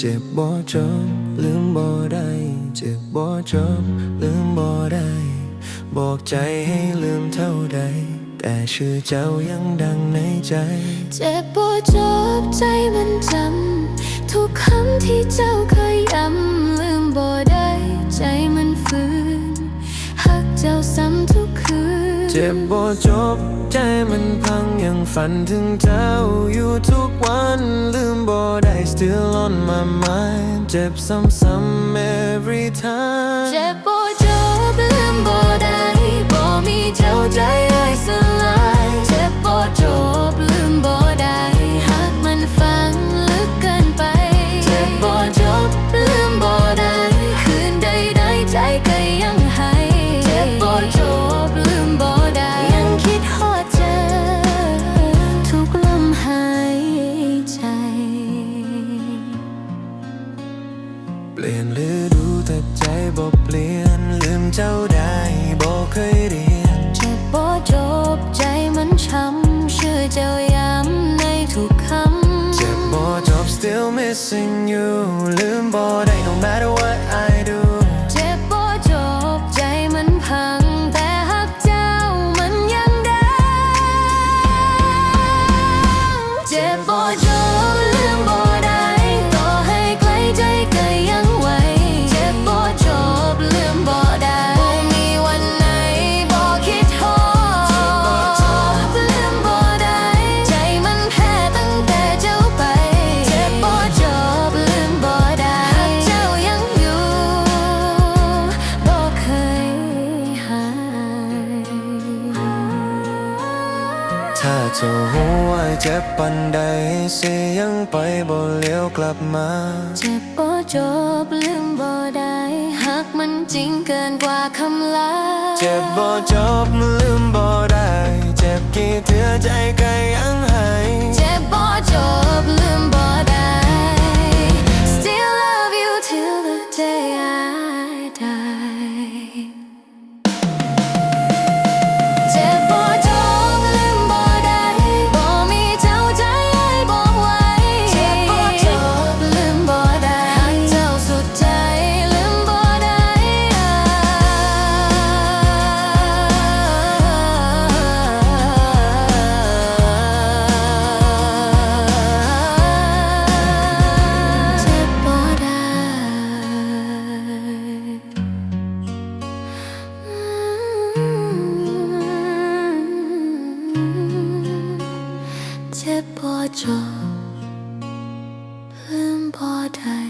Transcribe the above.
บ่จบลืมบ่ได้เจ็บบ่จบลืมบ่ได้ บอกใจให้ลืมเท่าใด แต่ชื่อเจ้ายังดังในใจ เจ็บปวดจบใจมันจำทุกคำที่เจ้าเคยย้ำลืมบ่ได้ใจมันฝืนหักเจ้าซ้ำทุกคืน เจ็บบ่จบใจมันพังยังฝันถึงเจ้าอยู่ทุกวันลืมบ่ได้ still on my mind เจ็บซ้ำๆ every time เจ็บปวดจบ ปลี่ยนฤดูแต่ใจบ่เปลี่ยน ลืมเจ้าได้บ่เคยเรียนเจ็บปวดจบใจมันช้ำชื่อเจ้าย้ำในทุกคำเจ็บบ่จบ still missing you ลืมบ่ได้ no matter what I ถ้าเจ้าหัวเจ็บปันใดสิยังไปบ่เลี้ยวกลับมาเจ็บบ่จบลืมบ่ได้หากมันจริงเกินกว่าคำลา เจ็บบ่จบลืมบ่ได้ เจ็บกี่เทื่อใจ 奔波着，奔波的。